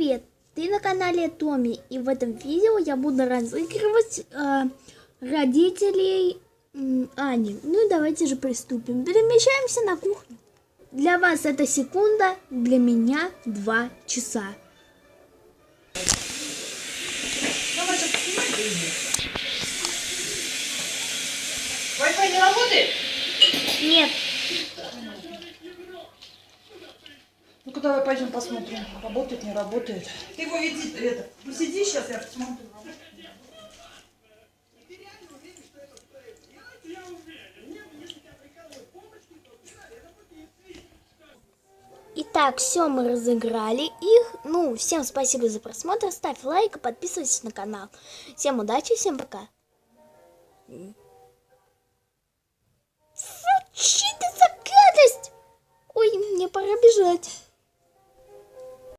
привет! Ты на канале Томи, и в этом видео я буду разыгрывать э, родителей м, Ани. Ну и давайте же приступим. Перемещаемся на кухню. Для вас это секунда, для меня два часа. Wi-Fi не работает? Нет, Ну-ка давай пойдем посмотрим, работает, не работает. Ты его веди, это, посиди сейчас, я посмотрю. Итак, все, мы разыграли их. Ну, всем спасибо за просмотр. Ставь лайк и подписывайся на канал. Всем удачи, всем пока. Что это за гадость? Ой, мне пора бежать.